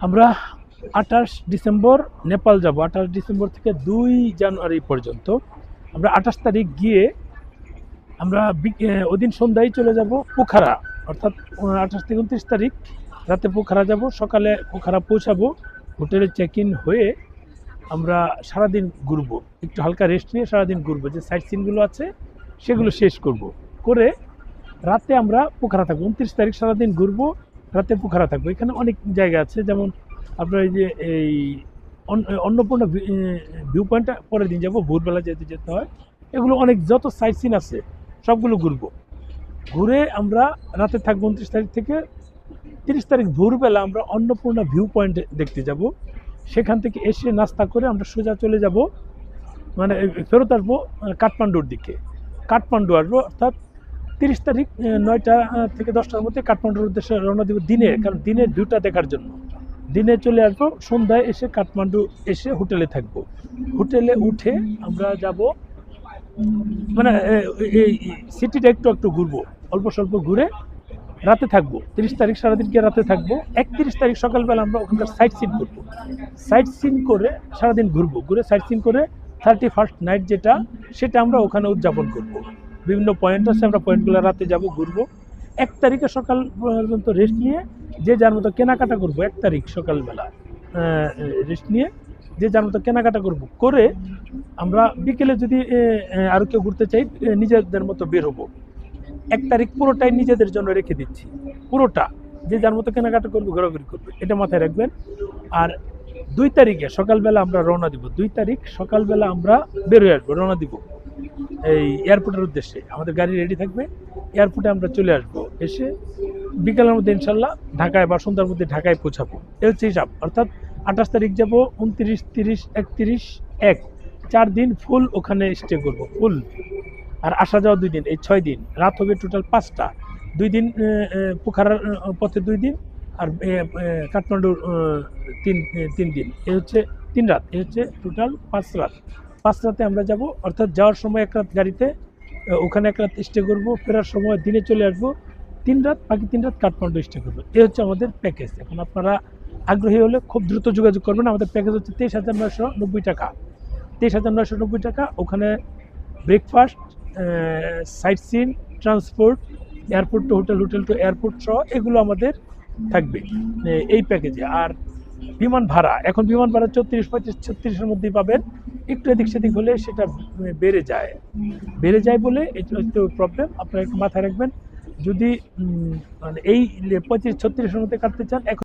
আমরা আঠাশ ডিসেম্বর নেপাল যাব। আঠাশ ডিসেম্বর থেকে দুই জানুয়ারি পর্যন্ত। আমরা আঠাশ তারিখ গিয়ে আমরা ওদিন সন্ধ্যায় চলে যাব পোখারা। অর্থাৎ আঠাশ থেকে উনত্রিশ তারিখ রাতে পোখারা যাব। সকালে পোখারা পৌঁছাবো। হোটেলে চেক ইন হয়ে আমরা সারাদিন ঘুরবো। একটু হালকা রেস্ট নিয়ে সারাদিন ঘুরবো। যে সাইট সিনগুলো আছে, সেগুলো শেষ করব। করে রাতে আমরা পোখারা থাকব। উনত্রিশ তারিখ সারাদিন ঘুরবো। রাতে পোখারা থাকব। এখানে অনেক জায়গা আছে, যেমন আপনার এই যে এই অন্নপূর্ণা ভিউ পয়েন্টটা পরের দিন যাব, ভোরবেলা যেতে যেতে হয়। এগুলো অনেক, যত সাইট সিন আছে, সবগুলো ঘুরবো। ঘুরে আমরা রাতে থাকব উনত্রিশ তারিখ থেকে, তিরিশ তারিখ ভোরবেলা আমরা অন্নপূর্ণা ভিউ পয়েন্ট দেখতে যাব। সেখান থেকে এসে নাস্তা করে আমরা সোজা চলে যাব মানে ফেরত আসব কাঠমান্ডুর দিকে। কাঠমান্ডু আসব, অর্থাৎ তিরিশ তারিখ নয়টা থেকে দশটার মধ্যে কাঠমান্ডুর উদ্দেশ্যে রওনা দিব দিনে, কারণ দিনে ভিউটা দেখার জন্য। দিনে চলে আসব, সন্ধ্যায় এসে কাঠমান্ডু এসে হোটেলে থাকব। হোটেলে উঠে আমরা যাব মানে এই সিটিটা একটু একটু ঘুরবো। অল্প স্বল্প ঘুরে রাতে থাকব। তিরিশ তারিখ সারাদিনকে রাতে থাকব। একত্রিশ তারিখ সকালবেলা আমরা ওখানকার সাইট সিন করব। সাইট সিন করে সারাদিন ঘুরবো। ঘুরে সাইট সিন করে থার্টি ফার্স্ট নাইট যেটা, সেটা আমরা ওখানে উদযাপন করব। বিভিন্ন পয়েন্ট আছে আমরা পয়েন্টগুলো রাতে যাব ঘুরবো। এক তারিখে সকাল পর্যন্ত রেস্ট নিয়ে যে যার মতো কেনাকাটা করব এক তারিখ সকালবেলা রেস্ট নিয়ে যে যার মতো কেনাকাটা করব করে আমরা বিকেলে যদি এ, কেউ ঘুরতে চাই নিজেদের মতো বের হব। এক তারিখ পুরোটাই নিজেদের জন্য রেখে দিচ্ছি। পুরোটা যে যার মতো কেনাকাটা করব ঘোরাঘুরি করবে এটা মাথায় রাখবেন। আর দুই তারিখে সকালবেলা আমরা রওনা দিব। দুই তারিখ সকালবেলা আমরা বেরোয় আসব রওনা দিব। এই এয়ারপোর্টের উদ্দেশ্যে। আমাদের গাড়ি রেডি থাকবে। এয়ারপোর্টে আমরা চলে আসব। এসে বিকালের মধ্যে ইনশাল্লাহ ঢাকায় বা সন্ধ্যার মধ্যে ঢাকায় পৌঁছাবো। এ হচ্ছে হিসাব অর্থাৎ আঠাশ তারিখ যাব, উনত্রিশ, তিরিশ, একত্রিশ, এক। চার দিন ফুল ওখানে স্টে করব ফুল আর আসা যাওয়া দুই দিন, এই ছয় দিন। রাত হবে টোটাল পাঁচটা। দুই দিন পোখারার পথে দুই দিন আর কাঠমান্ডুর তিন তিন দিন। এ হচ্ছে তিন রাত, এ হচ্ছে টোটাল পাঁচ রাত। পাঁচ রাতে আমরা যাব, অর্থাৎ যাওয়ার সময় এক রাত গাড়িতে ওখানে এক রাত স্টে করব, ফেরার সময় দিনে চলে আসব, তিন রাত, বাকি তিন রাত কাঠমান্ডু স্টে করব। এ হচ্ছে আমাদের প্যাকেজ এখন আপনারা আগ্রহী হলে খুব দ্রুত যোগাযোগ করবেন। আমাদের প্যাকেজ হচ্ছে তেইশ হাজার নয়শো নব্বই টাকা। তেইশ হাজার নয়শো নব্বই টাকা, ওখানে breakfast sight seen transport airport to hotel hotel to airport সহ এগুলো আমাদের থাকবে এই প্যাকেজে আর বিমান ভাড়া, এখন বিমান ভাড়া চৌত্রিশ পঁয়ত্রিশ, ছত্রিশের মধ্যেই পাবেন। একটু এদিক সেদিক হলে সেটা বেড়ে যায়। বেড়ে যায় বলে এটা একটু প্রবলেম আপনারা একটু মাথায় রাখবেন। যদি মানে এই পঁয়ত্রিশ ছত্রিশের মধ্যে কাটতে চান, এখন